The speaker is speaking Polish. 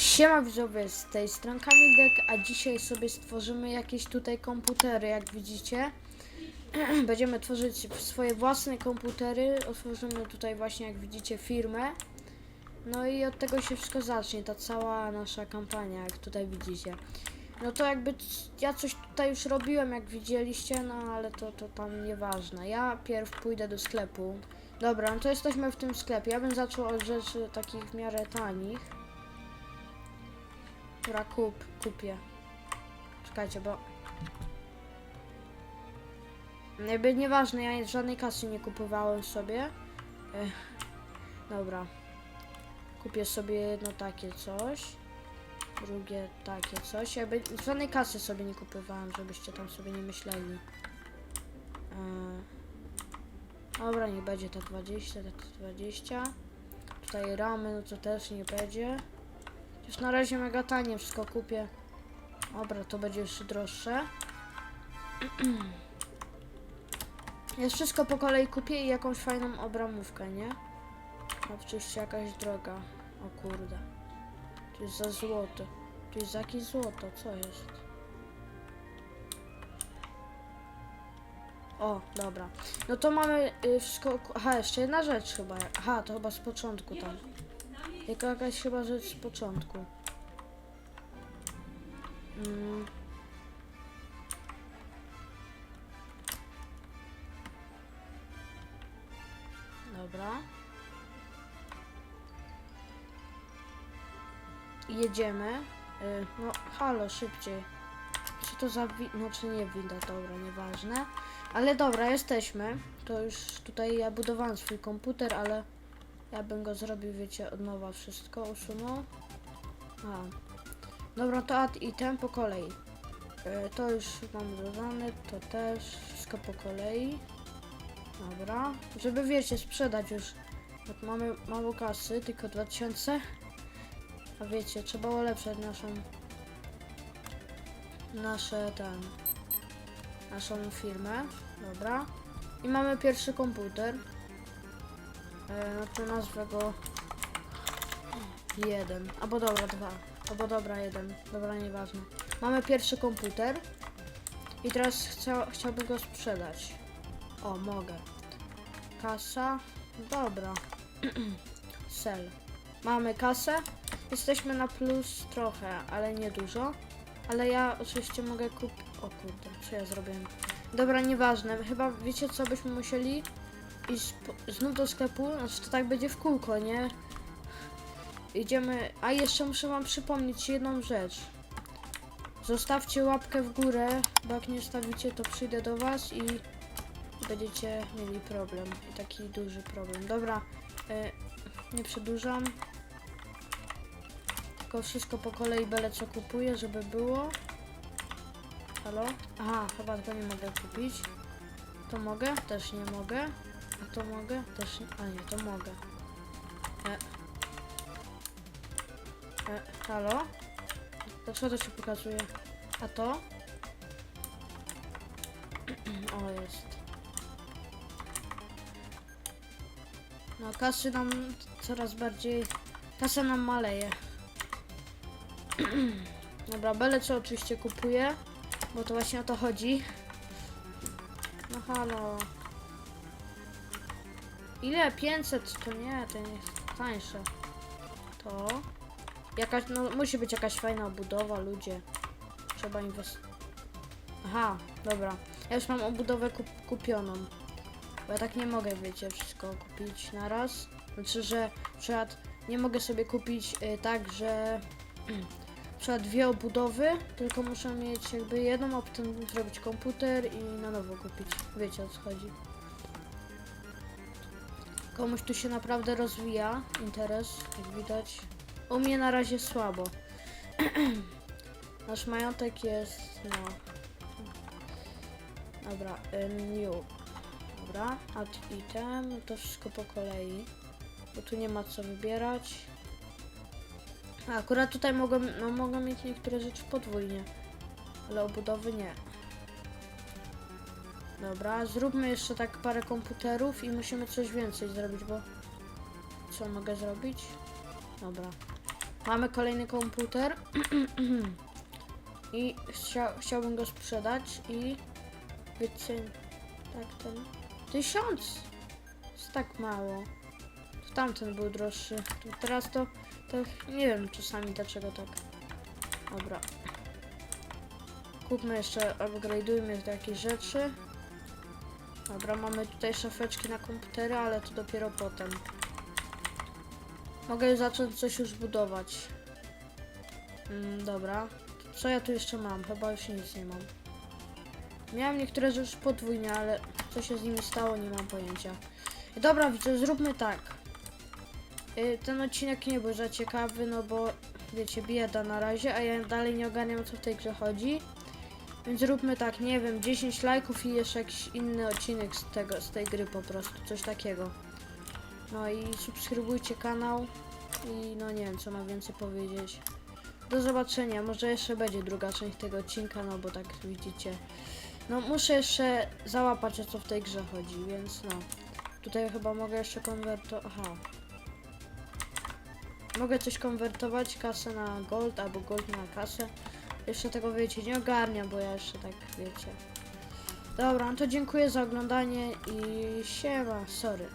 Siema widzowie, z tej strony Kamildek, a dzisiaj sobie stworzymy jakieś tutaj komputery, jak widzicie. Będziemy tworzyć swoje własne komputery, otworzymy tutaj właśnie, jak widzicie, firmę. No i od tego się wszystko zacznie, ta cała nasza kampania, jak tutaj widzicie. No to jakby ja coś tutaj już robiłem, jak widzieliście, no ale to, to tam nieważne. Ja pierw pójdę do sklepu. Dobra, no to jesteśmy w tym sklepie. Ja bym zaczął od rzeczy takich w miarę tanich. Dobra, kup, kupię. Czekajcie, bo... Jakby nieważne, ja żadnej kasy nie kupowałem sobie. Ech, dobra. Kupię sobie jedno takie coś. Drugie takie coś. Jakby żadnej kasy sobie nie kupowałem, żebyście tam sobie nie myśleli. Eee, dobra, niech będzie tak 20, tak 20. Tutaj ramy, no to też nie będzie. Już na razie mega tanie wszystko kupię. Dobra, to będzie jeszcze droższe. Jest wszystko po kolei kupię i jakąś fajną obramówkę, nie? Oczywiście jakaś droga. O kurde. Tu jest za złoto. Tu jest za jakieś złoto, co jest? O, dobra. No to mamy y, wszystko. Aha, jeszcze jedna rzecz chyba. Aha, to chyba z początku tam. Jaka jakaś chyba rzecz z początku. Mm. Dobra. Jedziemy. Y, no, halo, szybciej. Czy to za No, czy nie widać, dobra, nieważne. Ale dobra, jesteśmy. To już tutaj ja budowałem swój komputer, ale ja bym go zrobił, wiecie, od nowa wszystko usunął. A. Dobra, to add item po kolei. E, to już mam dodane, to też wszystko po kolei. Dobra, żeby wiecie, sprzedać już. Jak mamy mało kasy, tylko 2000. A wiecie, trzeba ulepszać naszą nasze ten naszą firmę. Dobra. I mamy pierwszy komputer. E, to nazwę go jeden. Albo dobra, dwa. Albo dobra, jeden. Dobra, nieważne. Mamy pierwszy komputer. I teraz chcia, chciałbym go sprzedać. O, mogę. Kasa. Dobra. Sell. Mamy kasę. Jesteśmy na plus trochę, ale nie dużo. Ale ja oczywiście mogę kupić. O kurde, co ja zrobiłem? Dobra, nieważne. Chyba wiecie co byśmy musieli iść po... znów do sklepu. Znaczy to tak będzie w kółko, nie? Idziemy. A jeszcze muszę wam przypomnieć jedną rzecz. Zostawcie łapkę w górę, bo jak nie stawicie, to przyjdę do was i będziecie mieli problem. I taki duży problem. Dobra, y, nie przedłużam. Tylko wszystko po kolei byle co kupuję, żeby było. Halo? Aha, chyba tego nie mogę kupić. To mogę? Też nie mogę. A to mogę? Też nie. A nie, to mogę. E. E, halo? Dlaczego to się pokazuje? A to? o, jest. No, kasy nam coraz bardziej... Kasa nam maleje. Dobra, byle co oczywiście kupuję, bo to właśnie o to chodzi. No halo. Ile? 500? To nie, to jest tańsze. To. Jakaś, no musi być jakaś fajna obudowa, ludzie. Trzeba inwestować. Aha, dobra. Ja już mam obudowę kup kupioną. Bo ja tak nie mogę, wiecie, wszystko kupić na raz. Znaczy, że na przykład nie mogę sobie kupić y, tak, że przykład dwie obudowy, tylko muszę mieć jakby jedną, a potem zrobić komputer i na nowo kupić. Wiecie o co chodzi. Komuś tu się naprawdę rozwija interes, jak widać. U mnie na razie słabo. Nasz majątek jest, no. Dobra, new. Dobra, add item, to wszystko po kolei. Bo tu nie ma co wybierać. A, akurat tutaj mogę, no, mogę mieć niektóre rzeczy podwójnie, ale obudowy nie. Dobra, zróbmy jeszcze tak parę komputerów i musimy coś więcej zrobić, bo co mogę zrobić? Dobra. Mamy kolejny komputer. I chcia, chciałbym go sprzedać i wiecie, tak ten tysiąc jest tak mało. Tamten był droższy. To Teraz to, to nie wiem czasami dlaczego tak. Dobra. Kupmy jeszcze, upgrade'ujmy takie rzeczy. Dobra, mamy tutaj szafeczki na komputery, ale to dopiero potem. Mogę zacząć coś już budować. Mm, dobra. Co ja tu jeszcze mam? Chyba już nic nie mam. Miałem niektóre rzeczy podwójnie, ale co się z nimi stało, nie mam pojęcia. Dobra, widzę, zróbmy tak. Y, Ten odcinek nie był za ciekawy, no bo wiecie, bieda na razie, a ja dalej nie ogarniam co w tej grze chodzi. Więc zróbmy tak, nie wiem, 10 lajków i jeszcze jakiś inny odcinek z tego, z tej gry po prostu, coś takiego. No i subskrybujcie kanał i no nie wiem co mam więcej powiedzieć. Do zobaczenia, może jeszcze będzie druga część tego odcinka, no bo tak widzicie. No muszę jeszcze załapać o co w tej grze chodzi, więc no. Tutaj chyba mogę jeszcze konwertować, aha. Mogę coś konwertować, kasę na gold albo gold na kasę. Jeszcze tego wiecie, nie ogarniam, bo ja jeszcze tak wiecie. Dobra, no to dziękuję za oglądanie i siema, sorry.